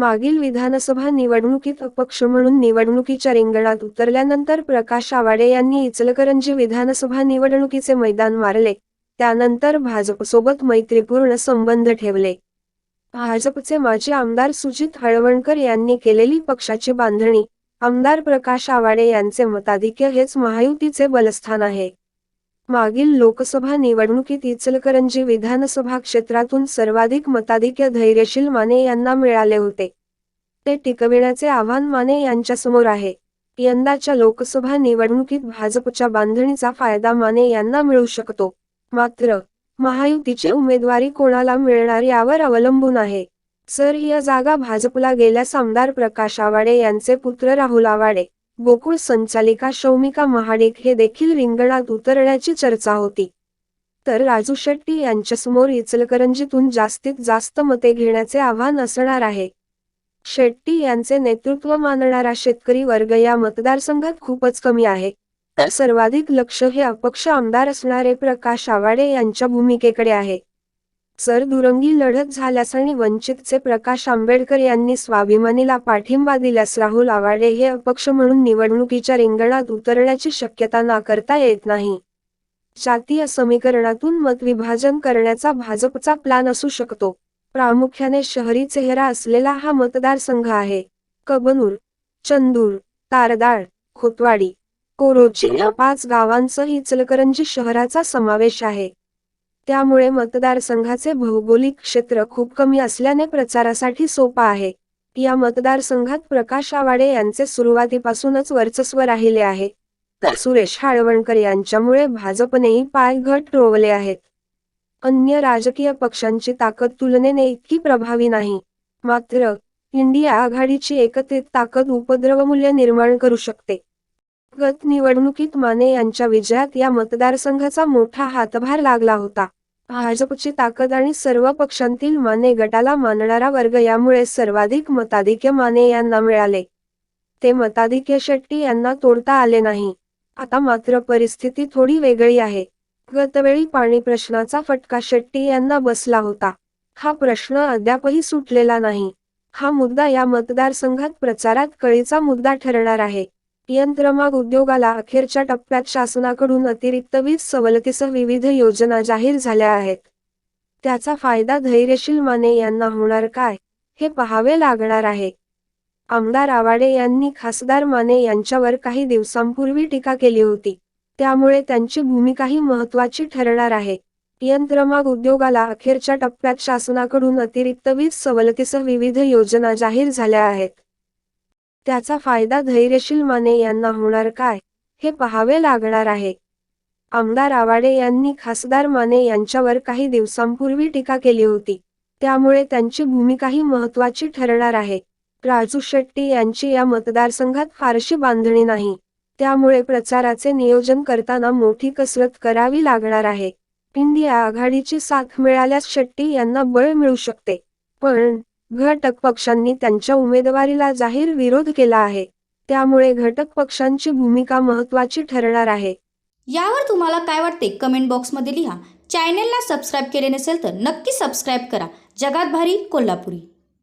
मागील विधानसभा निवडणुकीत अपक्ष म्हणून निवडणुकीच्या रिंगणात उतरल्यानंतर प्रकाश आवाडे यांनी इचलकरंजी विधानसभा निवडणुकीचे मैदान मारले. त्यानंतर भाजपसोबत मैत्रीपूर्ण संबंध ठेवले. भाजपचे माजी आमदार सुजित हळवणकर यांनी केलेली पक्षाची बांधणी आमदार प्रकाश आवाडे यांचे मताधिक्य हेच महायुतीचे बलस्थान आहे. मागील लोकसभा निवडणुकीत इचलकरंजी विधानसभा क्षेत्रातून सर्वाधिक मताधिक्य धैर्यशील माने यांना मिळाले होते. ते टिकविण्याचे आव्हान माने यांच्यासमोर आहे. यंदाच्या लोकसभा निवडणुकीत भाजपच्या बांधणीचा फायदा माने यांना मिळू शकतो. मात्र महायुतीची उमेदवारी कोणाला मिळणार यावर अवलंबून आहे. सर या जागा भाजपला गेल्यास आमदार प्रकाश आवाडे यांचे पुत्र राहुल आवाडे. गोकुळ संचालिका शौमिका महाडिक हे देखील रिंगणात उतरण्याची चर्चा होती. तर राजू शेट्टी यांच्यासमोर इचलकरंजीतून जास्तीत जास्त मते घेण्याचे आव्हान असणार आहे. शेट्टी यांचे नेतृत्व मानणारा शेतकरी वर्ग या मतदारसंघात खूपच कमी आहे. तर सर्वाधिक लक्ष हे अपक्ष आमदार असणारे प्रकाश आवाडे यांच्या भूमिकेकडे आहे. सर दुरंगी लढत झाल्यास आणि वंचितचे प्रकाश आंबेडकर यांनी स्वाभिमानीला पाठिंबा दिल्यास राहुल आवाडे हे अपक्ष म्हणून निवडणुकीच्या रिंगणात उतरण्याची शक्यता नाकारता येत नाही. जातीय समीकरणातून मतविभाजन करण्याचा भाजपचा प्लान असू शकतो. प्रामुख्याने शहरी चेहरा असलेला हा मतदारसंघ आहे. कबनूर चंदूर तारदाळ खोतवाडी कोरोची या पाच गावांसह इचलकरंजी शहराचा समावेश आहे. त्यामुळे मतदारसंघाचे भौगोलिक क्षेत्र खूप कमी असल्याने प्रचारासाठी सोपा आहे. या मतदारसंघात प्रकाश आवाडे यांचे सुरुवातीपासूनच वर्चस्व राहिले आहे. तर सुरेश हाळवणकर यांच्यामुळे भाजपनेही पाय घट रोवले आहेत. अन्य राजकीय पक्षांची ताकद तुलनेने इतकी प्रभावी नाही. मात्र इंडिया आघाडीची एकत्रित ताकद उपद्रवमूल्य निर्माण करू शकते. गत निवडणुकीत माने यांच्या विजयात या मतदारसंघाचा मोठा हातभार लागला होता. भाजपची ताकद आणि सर्व पक्षांतील माने गटाला मानणारा वर्ग यामुळे सर्वाधिक मताधिक्य माने यांना मिळाले. ते मताधिक्य शेट्टी यांना तोडता आले नाही. आता मात्र परिस्थिती थोडी वेगळी आहे. गतवेळी पाणी प्रश्नाचा फटका शेट्टी यांना बसला होता. हा प्रश्न अद्यापही सुटलेला नाही. हा मुद्दा या मतदारसंघात प्रचारात कळीचा मुद्दा ठरणार आहे. यंत्रमाग उद्योगाला अखेरच्या टप्प्यात शासनाकडून अतिरिक्त वीज सवलतीसह विविध योजना जाहीर झाल्या आहेत. त्याचा फायदा धैर्यशील माने यांना होणार काय हे पाहावे लागणार आहे. आमदार आवाडे यांनी खासदार माने यांच्यावर काही दिवसांपूर्वी टीका केली होती. त्यामुळे त्यांची भूमिकाही महत्वाची ठरणार आहे. यंत्रमाग उद्योगाला अखेरच्या टप्प्यात शासनाकडून अतिरिक्त वीज सवलतीसह विविध योजना जाहीर झाल्या आहेत. त्याचा फायदा धैर्यशील माने यांना होणार काय हे पाहावे लागणार आहे. आमदार आवाडे यांनी खासदार माने यांच्यावर काही दिवसांपूर्वी टीका केली होती. त्यामुळे त्यांची भूमिकाही महत्वाची ठरणार आहे. राजू शेट्टी यांची या मतदारसंघात फारशी बांधणी नाही. त्यामुळे प्रचाराचे नियोजन करताना मोठी कसरत करावी लागणार आहे. इंडिया आघाडीची साथ मिळाल्यास शेट्टी यांना बळ मिळू शकते. पण घटक पक्षांनी त्यांच्या उमेदवारीला जाहीर विरोध केला आहे. त्यामुळे घटक पक्षांची भूमिका महत्वाची ठरणार आहे. यावर तुम्हाला काय वाटते? कमेंट बॉक्समध्ये लिहा. चॅनेलला सबस्क्राईब केले नसेल तर नक्की सबस्क्राईब करा. जगात भारी कोल्हापुरी.